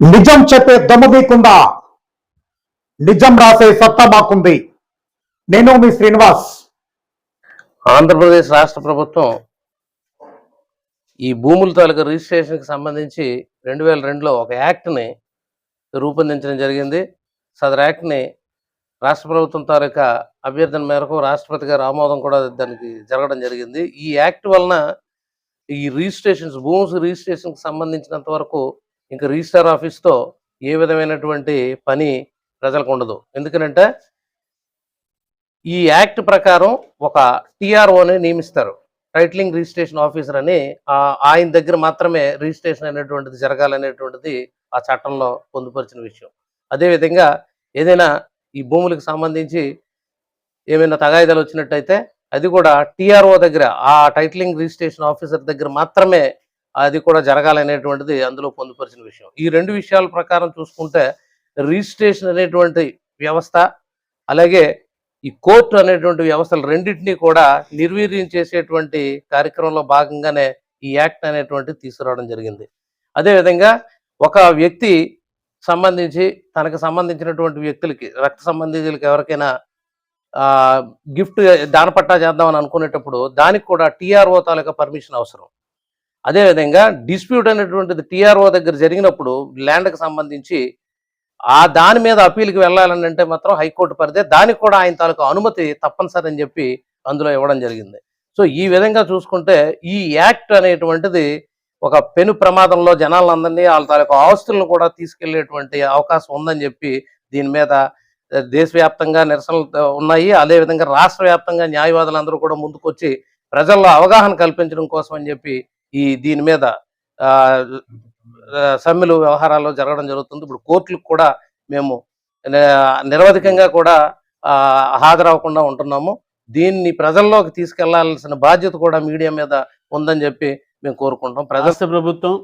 నిజం చెప్పే దమ్ము మీకుందా నిజం రాసే సత్తా మాకుంది. నేను మీ శ్రీనివాస్. ఆంధ్రప్రదేశ్ రాష్ట్ర ప్రభుత్వం ఈ భూముల తాలూకా రిజిస్ట్రేషన్కి సంబంధించి రెండు వేల రెండులో ఒక యాక్ట్ని రూపొందించడం జరిగింది. సదర్ యాక్ట్ని రాష్ట్ర ప్రభుత్వం తాలూకా అభ్యర్థన మేరకు రాష్ట్రపతి గారి ఆమోదం కూడా దానికి జరగడం జరిగింది. ఈ యాక్ట్ వలన ఈ రిజిస్ట్రేషన్స్ భూమి రిజిస్ట్రేషన్కి సంబంధించినంత వరకు ఇంకా రిజిస్టర్ ఆఫీస్తో ఏ విధమైనటువంటి పని ప్రజలకు ఉండదు. ఎందుకనంటే ఈ యాక్ట్ ప్రకారం ఒక టిఆర్ఓని నియమిస్తారు. టైటిలింగ్ రిజిస్ట్రేషన్ ఆఫీసర్ అని ఆయన దగ్గర మాత్రమే రిజిస్ట్రేషన్ అనేటువంటిది జరగాలనేటువంటిది ఆ చట్టంలో పొందుపరిచిన విషయం. అదేవిధంగా ఏదైనా ఈ భూములకు సంబంధించి ఏమైనా తగాయిదాలు వచ్చినట్టయితే అది కూడా టిఆర్ఓ దగ్గర ఆ టైటిలింగ్ రిజిస్ట్రేషన్ ఆఫీసర్ దగ్గర మాత్రమే అది కూడా జరగాలనేటువంటిది అందులో పొందుపరిచిన విషయం. ఈ రెండు విషయాల ప్రకారం చూసుకుంటే రిజిస్ట్రేషన్ అనేటువంటి వ్యవస్థ అలాగే ఈ కోర్టు అనేటువంటి వ్యవస్థలు రెండింటినీ కూడా నిర్వీర్యం చేసేటువంటి కార్యక్రమంలో భాగంగానే ఈ యాక్ట్ అనేటువంటి తీసుకురావడం జరిగింది. అదేవిధంగా ఒక వ్యక్తి సంబంధించి తనకు సంబంధించినటువంటి వ్యక్తులకి రక్త సంబంధితులకి ఎవరికైనా గిఫ్ట్ దానపట్టా చేద్దామని అనుకునేటప్పుడు దానికి కూడా టీఆర్ఓ తాలూకా పర్మిషన్ అవసరం. అదేవిధంగా డిస్ప్యూట్ అనేటువంటిది టీఆర్ఓ దగ్గర జరిగినప్పుడు ల్యాండ్కి సంబంధించి ఆ దాని మీద అప్పీల్కి వెళ్ళాలని అంటే మాత్రం హైకోర్టు పరిధి దానికి కూడా ఆయన తాలూకు అనుమతి తప్పనిసరి అని చెప్పి అందులో ఇవ్వడం జరిగింది. సో ఈ విధంగా చూసుకుంటే ఈ యాక్ట్ అనేటువంటిది ఒక పెను ప్రమాదంలో జనాలందరినీ వాళ్ళ తాలూకు ఆస్తులను కూడా తీసుకెళ్ళేటువంటి అవకాశం ఉందని చెప్పి దీని మీద దేశవ్యాప్తంగా నిరసనలు ఉన్నాయి. అదేవిధంగా రాష్ట్ర వ్యాప్తంగా న్యాయవాదులందరూ కూడా ముందుకొచ్చి ప్రజల్లో అవగాహన కల్పించడం కోసం అని చెప్పి ఈ దీని మీద సమ్మెలు వ్యవహారాలు జరగడం జరుగుతుంది. ఇప్పుడు కోర్టులకు కూడా మేము నిరవధికంగా కూడా హాజరవకుండా హాజరవ్వకుండా ఉంటున్నాము. దీన్ని ప్రజల్లోకి తీసుకెళ్ళాల్సిన బాధ్యత కూడా మీడియా మీద ఉందని చెప్పి మేము కోరుకుంటాం ప్రజల ప్రభుత్వం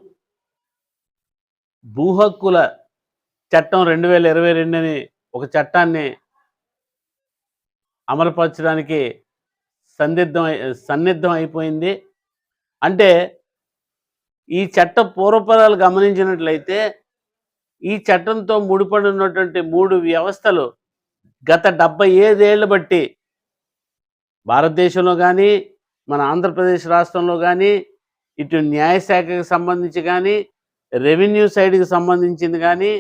భూ హక్కుల చట్టం రెండు వేల ఇరవై రెండు అని ఒక చట్టాన్ని అమలుపరచడానికి సందిగ్ధం అయి- సన్నిద్ధం అయిపోయింది అంటే ఈ చట్ట పూర్వపరాలు గమనించినట్లయితే ఈ చట్టంతో ముడిపడి ఉన్నటువంటి మూడు వ్యవస్థలు గత డెబ్బై ఐదేళ్ళు బట్టి భారతదేశంలో కానీ మన ఆంధ్రప్రదేశ్ రాష్ట్రంలో కానీ ఇటు న్యాయశాఖకి సంబంధించి కానీ రెవెన్యూ సైడ్కి సంబంధించింది కానీ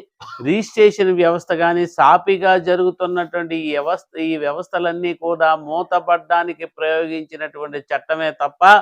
రిజిస్ట్రేషన్ వ్యవస్థ కానీ సాపిగా జరుగుతున్నటువంటి ఈ వ్యవస్థ ఈ వ్యవస్థలన్నీ కూడా మూతపడ్డానికి ప్రయోగించినటువంటి చట్టమే తప్ప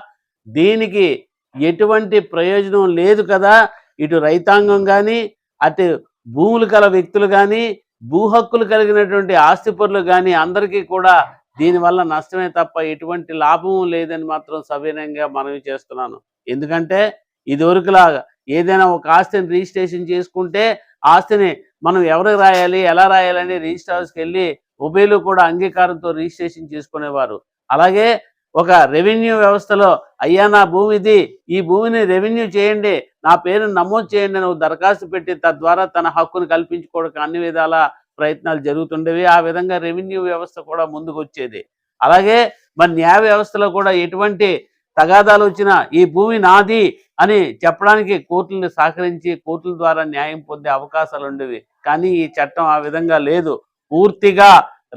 దీనికి ఎటువంటి ప్రయోజనం లేదు కదా. ఇటు రైతాంగం కానీ అటు భూములు కల వ్యక్తులు కానీ భూ హక్కులు కలిగినటువంటి ఆస్తిపరులు కానీ అందరికీ కూడా దీనివల్ల నష్టమే తప్ప ఎటువంటి లాభము లేదని మాత్రం సవినయంగా మనవి చేస్తున్నాను. ఎందుకంటే ఇదివరకులాగా ఏదైనా ఒక ఆస్తిని రిజిస్ట్రేషన్ చేసుకుంటే ఆస్తిని మనం ఎవరికి రాయాలి ఎలా రాయాలని రిజిస్టర్ హౌస్కి వెళ్ళి ఉభయలు కూడా అంగీకారంతో రిజిస్ట్రేషన్ చేసుకునేవారు. అలాగే ఒక రెవెన్యూ వ్యవస్థలో అయ్యా నా భూమిది ఈ భూమిని రెవెన్యూ చేయండి నా పేరు నమోదు చేయండి అని దరఖాస్తు పెట్టి తద్వారా తన హక్కును కల్పించుకోవడానికి అన్ని విధాల ప్రయత్నాలు జరుగుతుండేవి. ఆ విధంగా రెవెన్యూ వ్యవస్థ కూడా ముందుకు వచ్చేది అలాగే మరి న్యాయ వ్యవస్థలో కూడా ఎటువంటి తగాదాలు వచ్చినా ఈ భూమి నాది అని చెప్పడానికి కోర్టులను సహకరించి కోర్టుల ద్వారా న్యాయం పొందే అవకాశాలు ఉండేవి కానీ ఈ చట్టం ఆ విధంగా లేదు. పూర్తిగా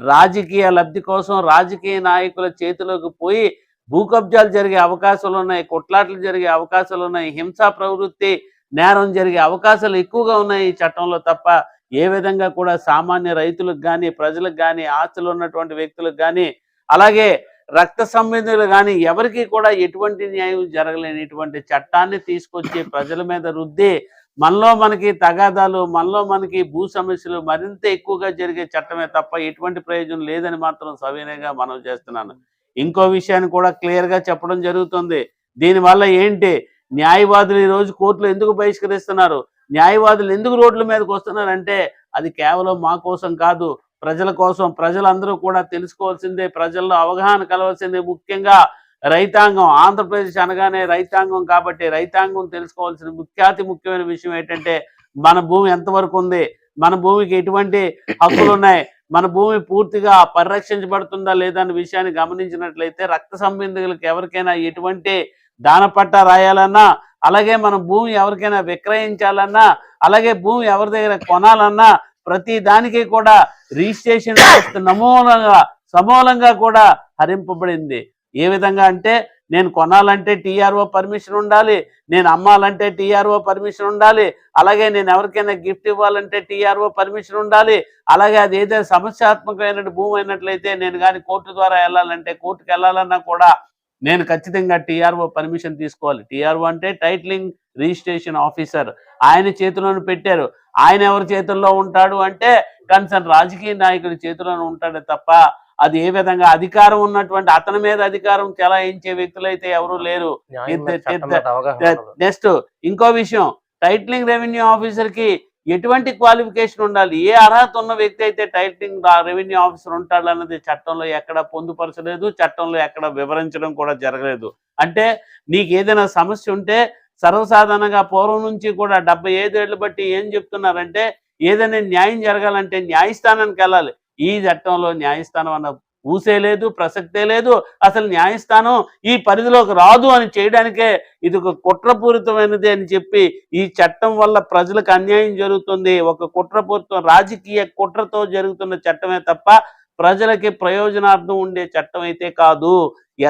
రాజకీయ లబ్ధి కోసం రాజకీయ నాయకుల చేతిలోకి పోయి భూకబ్జాలు జరిగే అవకాశాలు ఉన్నాయి కొట్లాట్లు జరిగే అవకాశాలు ఉన్నాయి హింసా ప్రవృత్తి నేరం జరిగే అవకాశాలు ఎక్కువగా ఉన్నాయి ఈ చట్టంలో తప్ప ఏ విధంగా కూడా సామాన్య రైతులకు కానీ ప్రజలకు కానీ ఆస్తులు ఉన్నటువంటి వ్యక్తులకు కానీ అలాగే రక్త సంబంధులు కానీ ఎవరికి కూడా ఎటువంటి న్యాయం జరగలేనిటువంటి చట్టాన్ని తీసుకొచ్చి ప్రజల మీద రుద్ది మనలో మనకి తగాదాలు మనలో మనకి భూ సమస్యలు మరింత ఎక్కువగా జరిగే చట్టమే తప్ప ఎటువంటి ప్రయోజనం లేదని మాత్రం సవినయంగా మనం చేస్తున్నాను. ఇంకో విషయాన్ని కూడా క్లియర్గా చెప్పడం జరుగుతుంది. దీనివల్ల ఏంటి? న్యాయవాదులు ఈ రోజు కోర్టులు ఎందుకు బహిష్కరిస్తున్నారు? న్యాయవాదులు ఎందుకు రోడ్ల మీదకి వస్తున్నారంటే అది కేవలం మా కోసం కాదు ప్రజల కోసం ప్రజలందరూ కూడా తెలుసుకోవాల్సిందే ప్రజల్లో అవగాహన కలవాల్సిందే ముఖ్యంగా రైతాంగం ఆంధ్రప్రదేశ్ అనగానే రైతాంగం కాబట్టి రైతాంగం తెలుసుకోవాల్సిన ముఖ్యాతి ముఖ్యమైన విషయం ఏంటంటే మన భూమి ఎంతవరకు ఉంది? మన భూమికి ఎటువంటి హక్కులు ఉన్నాయి? మన భూమి పూర్తిగా పరిరక్షించబడుతుందా లేదా అనే విషయాన్ని గమనించినట్లయితే రక్త సంబంధికులకు ఎవరికైనా ఎటువంటి దానపట్ట రాయాలన్నా అలాగే మన భూమి ఎవరికైనా విక్రయించాలన్నా అలాగే భూమి ఎవరి దగ్గర కొనాలన్నా ప్రతి దానికి కూడా రిజిస్ట్రేషన్ నమూనంగా సమూలంగా కూడా హరింపబడింది. ఏ విధంగా అంటే నేను కొనాలంటే టీఆర్ఓ పర్మిషన్ ఉండాలి నేను అమ్మాలంటే టీఆర్ఓ పర్మిషన్ ఉండాలి అలాగే నేను ఎవరికైనా గిఫ్ట్ ఇవ్వాలంటే టీఆర్ఓ పర్మిషన్ ఉండాలి అలాగే అది ఏదైనా సమస్యాత్మకమైన భూమి అయినట్లయితే నేను కానీ కోర్టు ద్వారా వెళ్ళాలంటే కోర్టుకు వెళ్ళాలన్నా కూడా నేను ఖచ్చితంగా టీఆర్ఓ పర్మిషన్ తీసుకోవాలి. టీఆర్ఓ అంటే టైటిలింగ్ రిజిస్ట్రేషన్ ఆఫీసర్. ఆయన చేతిలోనే పెట్టారు. ఆయన ఎవరి చేతుల్లో ఉంటాడు అంటే కన్సర్న్ రాజకీయ నాయకుడి చేతిలోనే ఉంటాడే తప్ప అది ఏ విధంగా అధికారం ఉన్నటువంటి అతని మీద అధికారం చెలాయించే వ్యక్తులు అయితే ఎవరు లేరు. నెక్స్ట్ ఇంకో విషయం టైటిలింగ్ రెవెన్యూ ఆఫీసర్కి ఎటువంటి క్వాలిఫికేషన్ ఉండాలి? ఏ అర్హత ఉన్న వ్యక్తి అయితే టైటిలింగ్ రెవెన్యూ ఆఫీసర్ ఉంటాడు అన్నది చట్టంలో ఎక్కడ పొందుపరచలేదు చట్టంలో ఎక్కడ వివరించడం కూడా జరగలేదు. అంటే నీకు ఏదైనా సమస్య ఉంటే సర్వసాధారణంగా పూర్వం నుంచి కూడా డెబ్బై ఐదేళ్ళు బట్టి ఏం చెప్తున్నారంటే ఏదైనా న్యాయం జరగాలంటే న్యాయస్థానానికి వెళ్ళాలి. ఈ చట్టంలో న్యాయస్థానం అన్న ఊసే లేదు ప్రసక్తే లేదు. అసలు న్యాయస్థానం ఈ పరిధిలోకి రాదు అని చేయడానికే ఇది ఒక కుట్రపూరితమైనది అని చెప్పి ఈ చట్టం వల్ల ప్రజలకు అన్యాయం జరుగుతుంది. ఒక కుట్రపూరితం రాజకీయ కుట్రతో జరుగుతున్న చట్టమే తప్ప ప్రజలకి ప్రయోజనార్థం ఉండే చట్టం అయితే కాదు.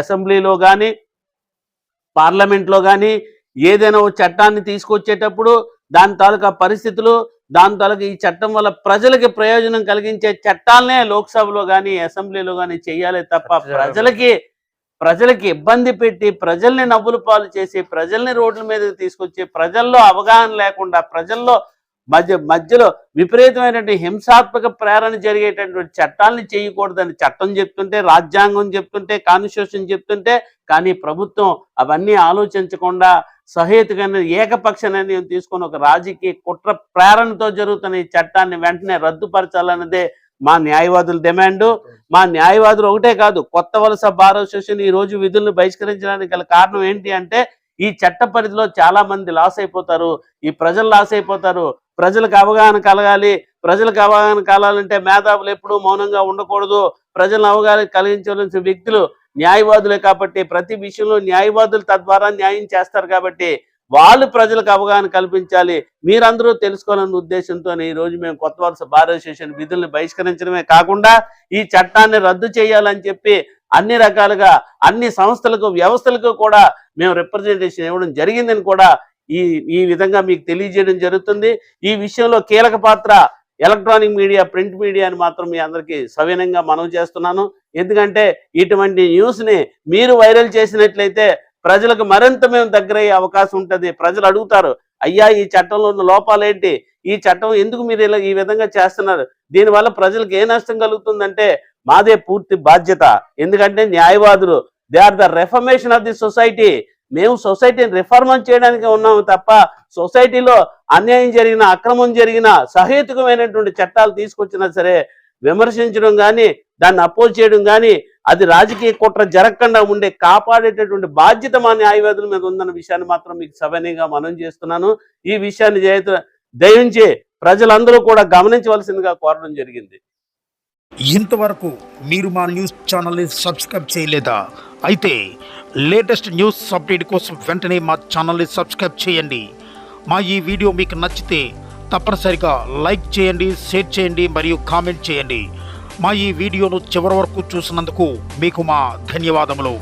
అసెంబ్లీలో కానీ పార్లమెంట్లో కానీ ఏదైనా ఒక చట్టాన్ని తీసుకొచ్చేటప్పుడు దాని తాలూకా పరిస్థితులు దాని తాలూకా ఈ చట్టం వల్ల ప్రజలకి ప్రయోజనం కలిగించే చట్టాలనే లోక్సభలో కానీ అసెంబ్లీలో కానీ చేయాలి తప్ప. ప్రజలకి ప్రజలకి ఇబ్బంది పెట్టి ప్రజల్ని నవ్వులు పాలు చేసి ప్రజల్ని రోడ్ల మీదకి తీసుకొచ్చి ప్రజల్లో అవగాహన లేకుండా ప్రజల్లో మధ్య మధ్యలో విపరీతమైనటువంటి హింసాత్మక ప్రేరణ జరిగేటటువంటి చట్టాలని చేయకూడదని చట్టం చెప్తుంటే రాజ్యాంగం చెప్తుంటే కాన్స్టిట్యూషన్ చెప్తుంటే కానీ ప్రభుత్వం అవన్నీ ఆలోచించకుండా సహేతుకమైన ఏకపక్ష నిర్ణయం తీసుకొని ఒక రాజకీయ కుట్ర ప్రేరణతో జరుగుతున్న ఈ చట్టాన్ని వెంటనే రద్దుపరచాలన్నదే మా న్యాయవాదుల డిమాండ్. మా న్యాయవాదులు ఒకటే కాదు కొత్త వలస బార్ అసోసియేషన్ ఈ రోజు విధులను బహిష్కరించడానికి గల కారణం ఏంటి అంటే ఈ చట్ట పరిధిలో చాలా మంది లాస్ అయిపోతారు ఈ ప్రజలు లాస్ అయిపోతారు. ప్రజలకు అవగాహన కలగాలి. ప్రజలకు అవగాహన కలగాలంటే మేధావులు ఎప్పుడూ మౌనంగా ఉండకూడదు. ప్రజలను అవగాహన కలిగించవలసిన వ్యక్తులు న్యాయవాదులే కాబట్టి ప్రతి విషయంలో న్యాయవాదులు తద్వారా న్యాయం చేస్తారు కాబట్టి వాళ్ళు ప్రజలకు అవగాహన కల్పించాలి. మీరందరూ తెలుసుకోవాలన్న ఉద్దేశంతో ఈ రోజు మేము కొత్త వలస బార్ అసోసియేషన్ బహిష్కరించడమే కాకుండా ఈ చట్టాన్ని రద్దు చేయాలని చెప్పి అన్ని రకాలుగా అన్ని సంస్థలకు వ్యవస్థలకు కూడా మేము రిప్రజెంటేషన్ ఇవ్వడం జరిగిందని కూడా ఈ ఈ విధంగా మీకు తెలియజేయడం జరుగుతుంది. ఈ విషయంలో కీలక పాత్ర ఎలక్ట్రానిక్ మీడియా ప్రింట్ మీడియాని మాత్రం మీ అందరికీ సవినంగా మనవి చేస్తున్నాను. ఎందుకంటే ఇటువంటి న్యూస్ని మీరు వైరల్ చేసినట్లయితే ప్రజలకు మరింత మేము దగ్గరయ్యే అవకాశం ఉంటుంది. ప్రజలు అడుగుతారు అయ్యా ఈ చట్టంలో ఉన్న లోపాలేంటి ఈ చట్టం ఎందుకు మీరు ఇలా ఈ విధంగా చేస్తున్నారు? దీనివల్ల ప్రజలకు ఏ నష్టం కలుగుతుందంటే మాదే పూర్తి బాధ్యత. ఎందుకంటే న్యాయవాదులు they are the reformation of the society మేము సొసైటీని రిఫార్మం చేయడానికి ఉన్నాము తప్ప సొసైటీలో అన్యాయం జరిగిన అక్రమం జరిగిన సహేతుకమైనటువంటి చట్టాలు తీసుకొచ్చినా సరే విమర్శించడం కానీ దాన్ని అపోజ్ చేయడం కానీ అది రాజకీయ కుట్ర జరగకుండా ఉండే కాపాడేటటువంటి బాధ్యత మా న్యాయవాదుల మీద ఉందన్న విషయాన్ని మాత్రం మీకు సవనీయంగా మనం చేస్తున్నాను. ఈ విషయాన్ని దయించి ప్రజలందరూ కూడా గమనించవలసిందిగా కోరడం జరిగింది. ఇంతవరకు మీరు మా న్యూస్ ఛానల్ని సబ్స్క్రైబ్ చేయలేదా? అయితే లేటెస్ట్ న్యూస్ అప్డేట్ కోసం వెంటనే మా ఛానల్ని సబ్స్క్రైబ్ చేయండి. మా ఈ వీడియో మీకు నచ్చితే తప్పనిసరిగా లైక్ చేయండి షేర్ చేయండి మరియు కామెంట్ చేయండి. మా ఈ వీడియోను చివరి వరకు చూసినందుకు మీకు మా ధన్యవాదములు.